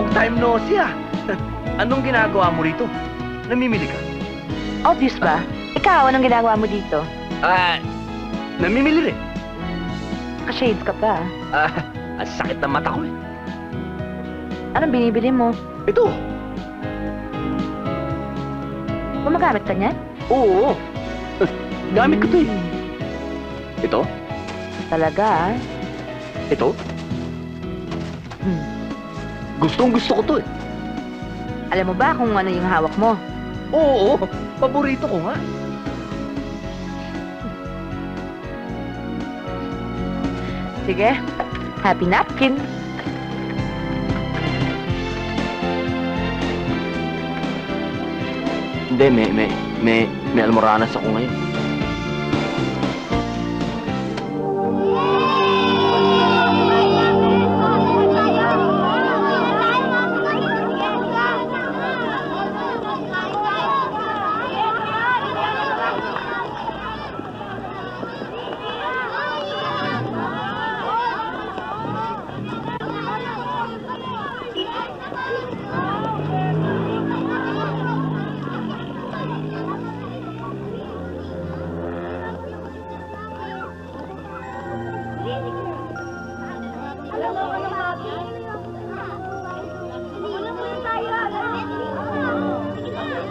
Long time no see ah. Anong ginagawa mo rito? Namimili ka? Obvious ba? Ikaw, anong ginagawa mo dito? Ah, namimili rin. Ka-shades ka pa. Ah, ang sakit ng mata ko eh. Anong binibili mo? Ito. Gumagamit ka niyan? Oo. Gamit ko to eh. Ito? Talaga, ah. Ito? Hmm. Gustong gusto ko to eh. Alam mo ba kung ano yung hawak mo? Oo, paborito ko nga. Sige, happy napkin. Hindi, may, may, may, may almoranas ako ngayon.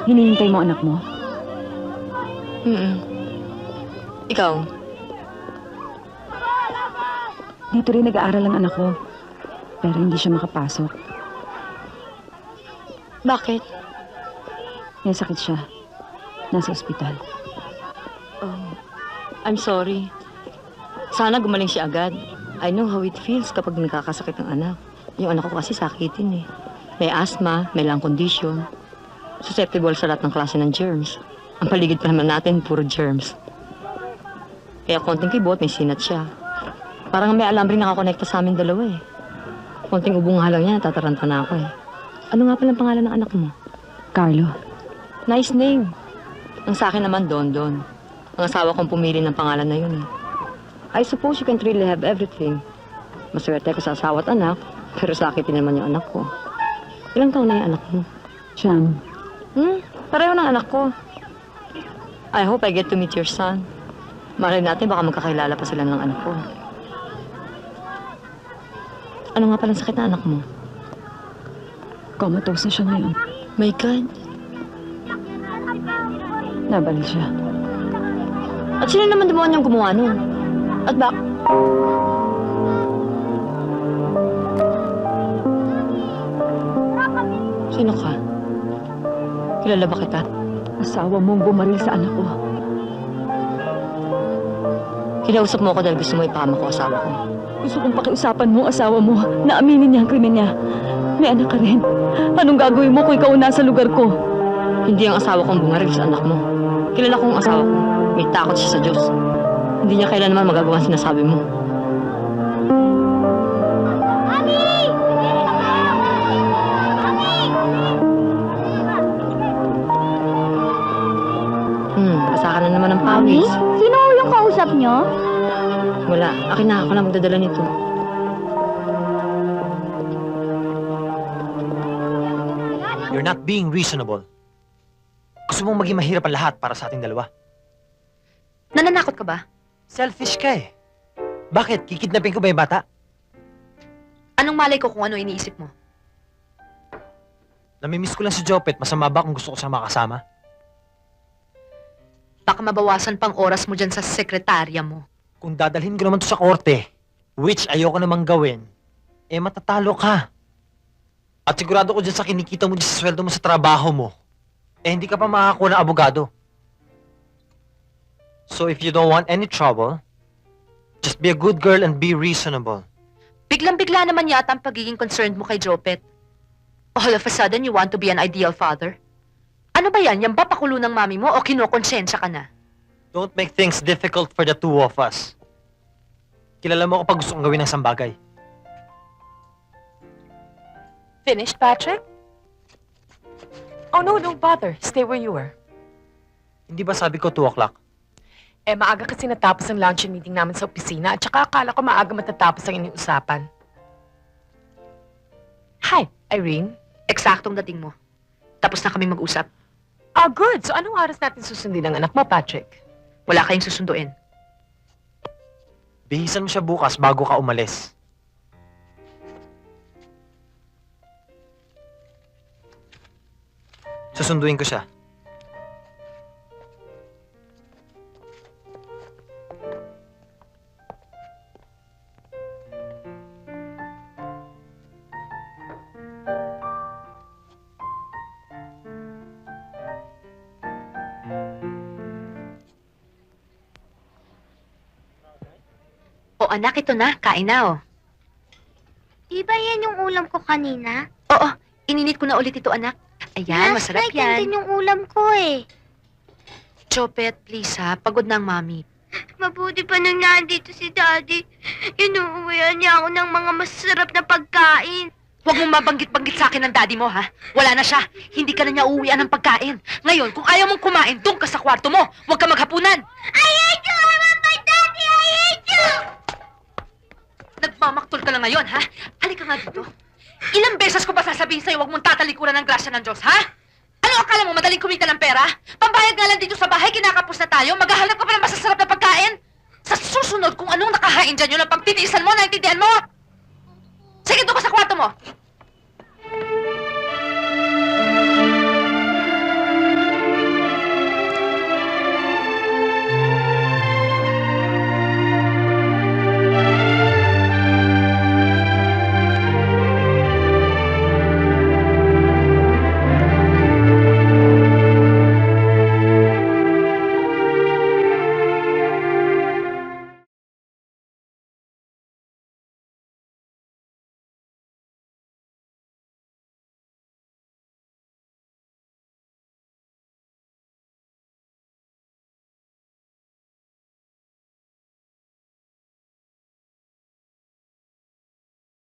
Hinihintay mo anak mo? Mm Ikaw, Dito rin nag-aaral ang anak ko. Pero hindi siya makapasok. bakit? May sakit siya. Nasa ospital. Oh, I'm sorry. Sana gumaling siya agad. I know how it feels kapag nagkakasakit ng anak. Yung anak ko kasi sakitin eh. May asthma, may lung condition. Susceptible sa lahat ng klase ng germs. Ang paligid pa naman natin, puro germs. Kaya konting kibot, may sinat siya. Parang may alam rin nakakonekta sa amin dalawa eh. Konting ubong nga lang niya, tataranta na ako eh. Ano nga pala ang pangalan ng anak mo? Carlo, Nice name. Ang sa akin naman, Don Don. Ang asawa kong pumili ng pangalan na yun eh. I suppose you can really have everything. Maswerte ko sa asawa at anak, pero sakit din naman yung anak ko. Ilang taon na yung anak mo? siyam. Hmm? Pareho ng anak ko. I hope I get to meet your son. Malay natin baka magkakilala pa sila ng anak ko. Ano nga pala sakit ng anak mo? Comatose na siya ngayon. My God. Nabalik siya. At sino naman demonyong gumawa nun? At bak... Kilala ba kita? Asawa mong bumaril sa anak ko. Kinausap mo ako dahil gusto mo ipama ko asawa ko. Gusto kong pakiusapan mo asawa mo na aminin niya ang krimen niya. May anak ka rin. Anong gagawin mo kung ikaw nasa lugar ko? Hindi ang asawa kong bungaril sa anak mo. Kilala ko ang asawa ko. May takot siya sa Diyos. Hindi niya kailanman magagawa ang sinasabi mo. Pawis. Sino yung kausap nyo? Wala. Akin na. Ako na magdadala nito. You're not being reasonable. Gusto mong maging mahirap ang lahat para sa ating dalawa. Nananakot ka ba? Selfish ka eh. Bakit? Kikidnapin ko ba yung bata? Anong malay ko kung ano iniisip mo? Namimiss ko lang si Jopet. Masama ba kung gusto ko siya makasama? Baka mabawasan pang oras mo dyan sa sekretarya mo. Kung dadalhin ko naman to sa korte, which ayoko namang gawin, eh matatalo ka. At sigurado ko dyan sa kinikita mo dyan sa sweldo mo sa trabaho mo, eh hindi ka pa makakuha ng abogado. So if you don't want any trouble, just be a good girl and be reasonable. Biglang-bigla naman yata ang pagiging concerned mo kay Jopet. All of a sudden, you want to be an ideal father? Ano ba yan? Yan ba pakulo ng mami mo o kinokonsensya ka na? Don't make things difficult for the two of us. Kilala mo kapag gusto kong gawin ng sambagay. Finished, Patrick? Oh, no, don't bother. Stay where you were. Hindi ba sabi ko 2 o'clock? Eh, maaga kasi natapos ang luncheon meeting namin sa opisina at saka akala ko maaga matatapos ang iniusapan. Hi, Irene? Eksaktong dating mo. Tapos na kaming mag-usap. Ah, good. So anong oras natin susundin ang anak mo, Patrick? Wala kayong susunduin. Bihisan mo siya bukas bago ka umalis. Susunduin ko siya. O anak, ito na. Kain na, oh. Di ba yan yung ulam ko kanina? Oo, ininit ko na ulit ito, anak. Ayan, Last masarap night, yan din yung ulam ko eh. Chopet, please ha. Pagod na ang mami. Mabuti pa nang nandito si Daddy. Inuuwihan niya ako ng mga masarap na pagkain. Huwag mong mabanggit-banggit sa akin ng daddy mo, ha? Wala na siya. Hindi ka na niya uuwian ng pagkain. Ngayon, kung ayaw mong kumain, doon ka sa kwarto mo. Huwag ka maghapunan. I hate you! I want my daddy! I hate you! Nagmamaktol ka lang ngayon, ha? Halika nga dito. Ilang beses ko ba sasabihin sa'yo huwag mong tatalikuran ng grasya ng Diyos, ha? Ano akala mo, madaling kumita ng pera? Pambayad nga lang dito sa bahay, kinakapos na tayo, maghahanap ka pa ng masasarap na pagkain. Sa susunod, kung anong nakahain dyan, yun ang pagtitiisan mo, naintindihan mo? Sige, doon ka sa kwarto mo.